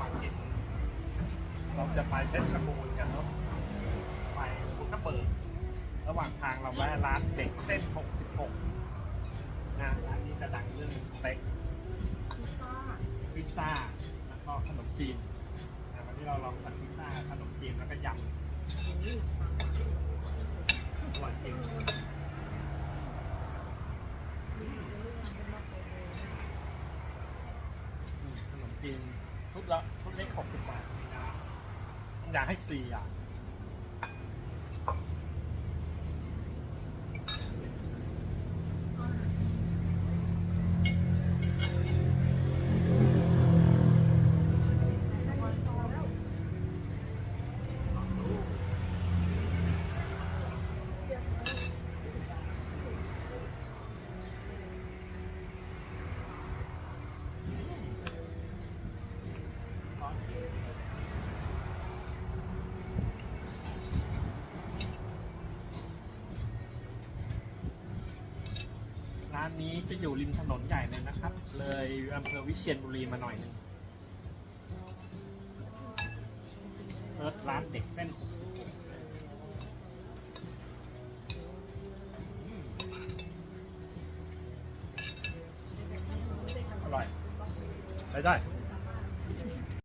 มากินเราจะไปเพชรบูรณ์กันเนาะไปภูกระเบิด ระหว่างทางเราแวะร้านเด็กเส้น 66นะร้านนี้จะดังเรื่องสเต็กพิซซ่าแล้วก็ขนมจีนนะวันนี้เราลองสั่งพิซซ่าขนมจีนแล้วก็ยำอร่อยจริงขนมจีน ชุดละชุดเล็กหกสิบบาทอยากให้สี่อย่าง ร้านนี้จะอยู่ริมถนนใหญ่เลยนะครับ เลยอำเภอวิเชียรบุรีมาหน่อยนึงเซิร์ชร้านเด็กเส้นอืมอร่อยไปได้